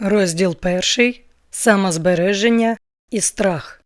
Розділ перший Самозбереження і страх.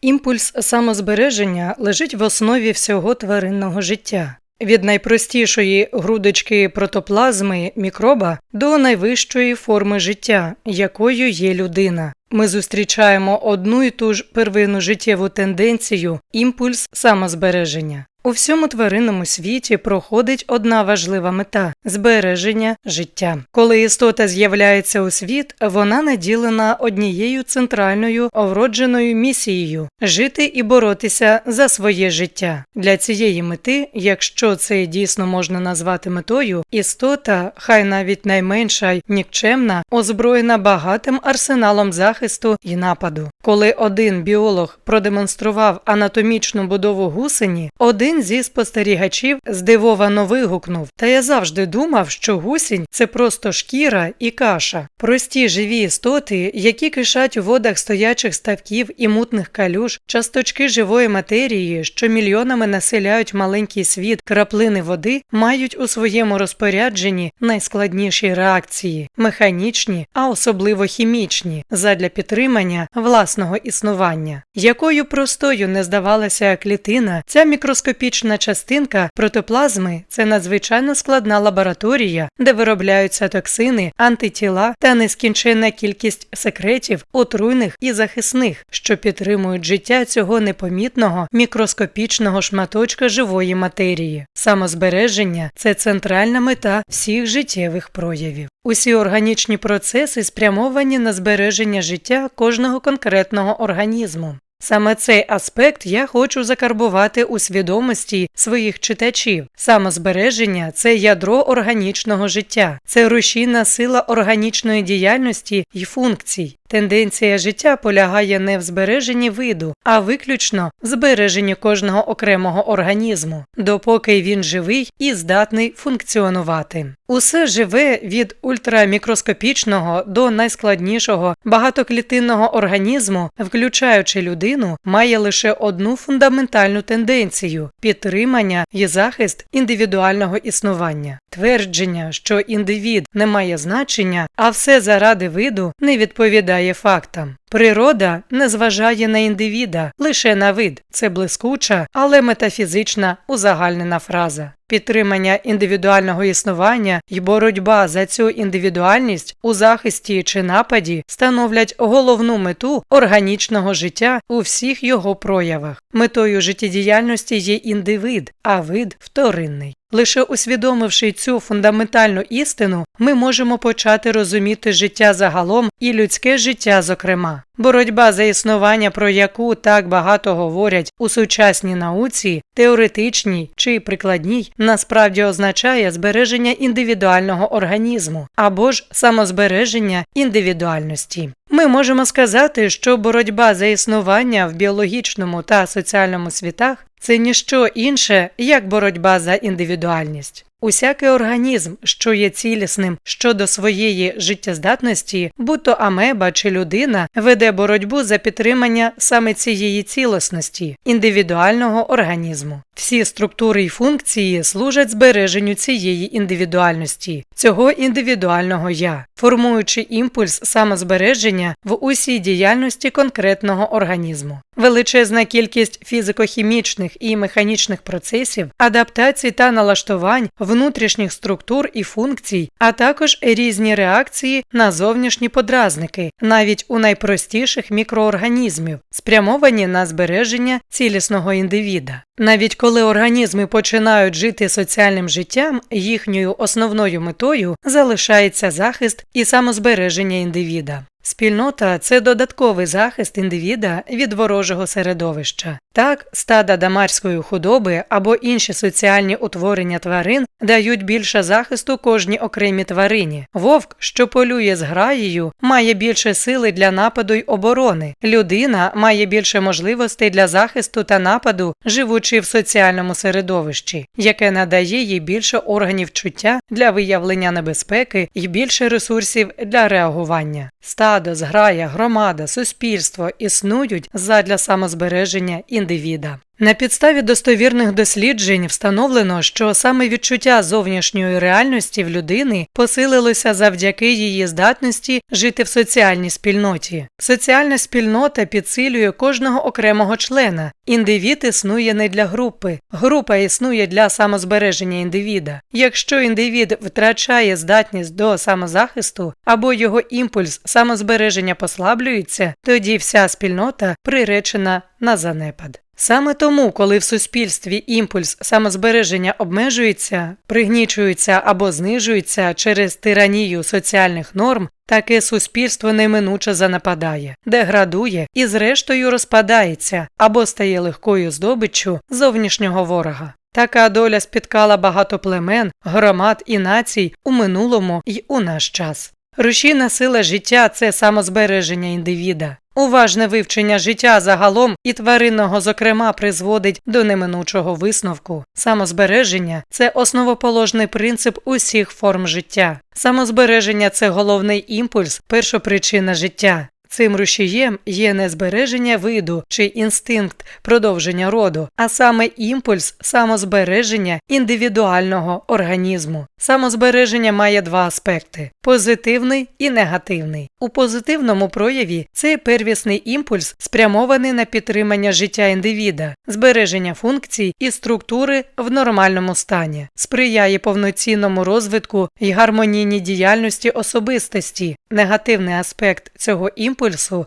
Імпульс самозбереження лежить в основі всього тваринного життя. Від найпростішої грудочки протоплазми мікроба до найвищої форми життя, якою є людина. Ми зустрічаємо одну і ту ж первинну життєву тенденцію імпульс самозбереження. У всьому тваринному світі проходить одна важлива мета збереження життя. Коли істота з'являється у світ, вона наділена однією центральною вродженою місією жити і боротися за своє життя. Для цієї мети, якщо це дійсно можна назвати метою, істота, хай навіть найменша й нікчемна, озброєна багатим арсеналом захисту і нападу. Коли один біолог продемонстрував анатомічну будову гусені, один зі спостерігачів здивовано вигукнув: Та я завжди думав, що гусінь це просто шкіра і каша. Прості живі істоти, які кишать у водах стоячих ставків і мутних калюж, часточки живої матерії, що мільйонами населяють маленький світ краплини води, мають у своєму розпорядженні найскладніші реакції механічні, а особливо хімічні, задля підтримання власного існування. Якою простою не здавалася клітина, ця мікроскопічна частинка протоплазми це надзвичайно складна лабораторія, де виробляються токсини, антитіла та нескінченна кількість секретів, отруйних і захисних, що підтримують життя цього непомітного мікроскопічного шматочка живої матерії. Самозбереження це центральна мета всіх життєвих проявів. Усі органічні процеси спрямовані на збереження життя кожного конкретного організму. Саме цей аспект я хочу закарбувати у свідомості своїх читачів. Самозбереження це ядро органічного життя, це рушійна сила органічної діяльності і функцій. Тенденція життя полягає не в збереженні виду, а виключно в збереженні кожного окремого організму, допоки він живий і здатний функціонувати. Усе живе від ультрамікроскопічного до найскладнішого багатоклітинного організму, включаючи людину, має лише одну фундаментальну тенденцію підтримання і захист індивідуального існування. Твердження, що індивід не має значення, а все заради виду не відповідає фактам. Природа не зважає на індивіда, лише на вид. Це блискуча, але метафізична узагальнена фраза. Підтримання індивідуального існування і боротьба за цю індивідуальність у захисті чи нападі становлять головну мету органічного життя у всіх його проявах. Метою життєдіяльності є індивид, а вид вторинний. Лише усвідомивши цю фундаментальну істину, ми можемо почати розуміти життя загалом і людське життя зокрема. Боротьба за існування, про яку так багато говорять у сучасній науці, теоретичній чи прикладній, насправді означає збереження індивідуального організму або ж самозбереження індивідуальності. Ми можемо сказати, що боротьба за існування в біологічному та соціальному світах це ніщо інше, як боротьба за індивідуальність. Усякий організм, що є цілісним щодо своєї життєздатності, будь то амеба чи людина, веде боротьбу за підтримання саме цієї цілісності, індивідуального організму. Всі структури і функції служать збереженню цієї індивідуальності, цього індивідуального я, формуючи імпульс самозбереження в усій діяльності конкретного організму. Величезна кількість фізико-хімічних і механічних процесів, адаптацій та налаштувань внутрішніх структур і функцій, а також різні реакції на зовнішні подразники, навіть у найпростіших мікроорганізмів, спрямовані на збереження цілісного індивіда. Навіть коли організми починають жити соціальним життям, їхньою основною метою залишається захист і самозбереження індивіда. Спільнота це додатковий захист індивіда від ворожого середовища. Так, стада дамарської худоби або інші соціальні утворення тварин дають більше захисту кожній окремій тварині. Вовк, що полює з граєю, має більше сили для нападу й оборони. Людина має більше можливостей для захисту та нападу, живучи в соціальному середовищі, яке надає їй більше органів чуття для виявлення небезпеки і більше ресурсів для реагування. Стадо, зграя, громада, суспільство існують задля самозбереження індивіда. На підставі достовірних досліджень встановлено, що саме відчуття зовнішньої реальності в людини посилилося завдяки її здатності жити в соціальній спільноті. Соціальна спільнота підсилює кожного окремого члена. Індивід існує не для групи, група існує для самозбереження індивіда. Якщо індивід втрачає здатність до самозахисту або його імпульс самозбереження послаблюється, тоді вся спільнота приречена на занепад. Саме тому, коли в суспільстві імпульс самозбереження обмежується, пригнічується або знижується через тиранію соціальних норм, таке суспільство неминуче занападає, деградує і зрештою розпадається або стає легкою здобиччю зовнішнього ворога. Така доля спіткала багато племен, громад і націй у минулому й у наш час. Рушійна сила життя це самозбереження індивіда. Уважне вивчення життя загалом і тваринного, зокрема, призводить до неминучого висновку. Самозбереження це основоположний принцип усіх форм життя. Самозбереження це головний імпульс, першопричина життя. Цим рушієм є не збереження виду чи інстинкт продовження роду, а саме імпульс самозбереження індивідуального організму. Самозбереження має два аспекти позитивний і негативний. У позитивному прояві цей первісний імпульс спрямований на підтримання життя індивіда, збереження функцій і структури в нормальному стані, сприяє повноцінному розвитку і гармонійній діяльності особистості. Негативний аспект цього імпульсу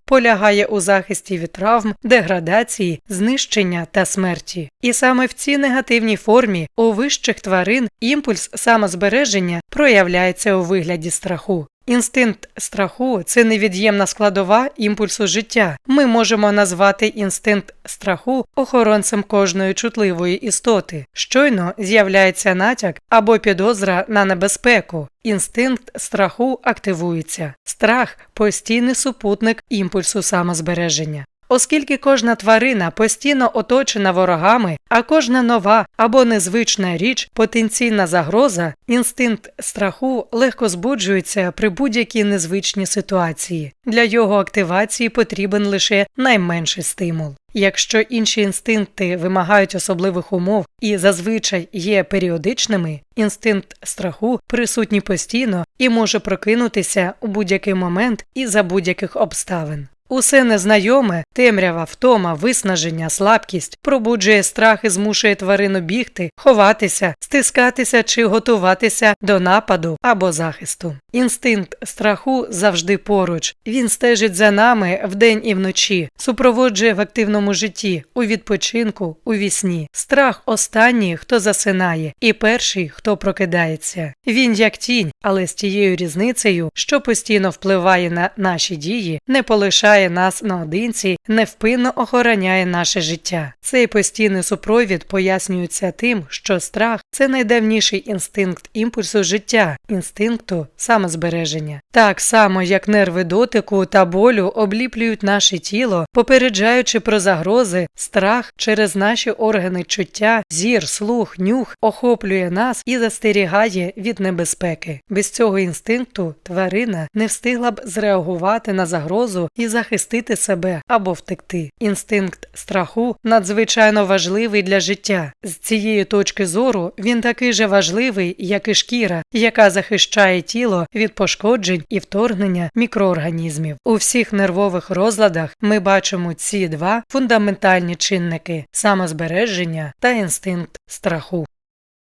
полягає у захисті від травм, деградації, знищення та смерті. І саме в цій негативній формі у вищих тварин імпульс самозбереження проявляється у вигляді страху. Інстинкт страху це невід'ємна складова імпульсу життя. Ми можемо назвати інстинкт страху охоронцем кожної чутливої істоти. Щойно з'являється натяк або підозра на небезпеку. Інстинкт страху активується. Страх постійний супутник імпульсу самозбереження. Оскільки кожна тварина постійно оточена ворогами, а кожна нова або незвична річ потенційна загроза, інстинкт страху легко збуджується при будь-якій незвичній ситуації. Для його активації потрібен лише найменший стимул. Якщо інші інстинкти вимагають особливих умов і зазвичай є періодичними, інстинкт страху присутній постійно і може прокинутися у будь-який момент і за будь-яких обставин. Усе незнайоме, темрява, втома, виснаження, слабкість пробуджує страх і змушує тварину бігти, ховатися, стискатися чи готуватися до нападу або захисту. Інстинкт страху завжди поруч. Він стежить за нами вдень і вночі, супроводжує в активному житті, у відпочинку, у вісні. Страх останній, хто засинає, і перший, хто прокидається. Він як тінь, але з тією різницею, що постійно впливає на наші дії, не полишає нас наодинці, невпинно охороняє наше життя. Цей постійний супровід пояснюється тим, що страх це найдавніший інстинкт імпульсу життя, інстинкту самозбереження. Так само, як нерви дотику та болю обліплюють наше тіло, попереджаючи про загрози, страх через наші органи чуття, зір, слух, нюх охоплює нас і застерігає від небезпеки. Без цього інстинкту тварина не встигла б зреагувати на загрозу і захистити себе або втекти. Інстинкт страху надзвичайно важливий для життя. З цієї точки зору він такий же важливий, як і шкіра, яка захищає тіло від пошкоджень і вторгнення мікроорганізмів. У всіх нервових розладах ми бачимо ці два фундаментальні чинники самозбереження та інстинкт страху.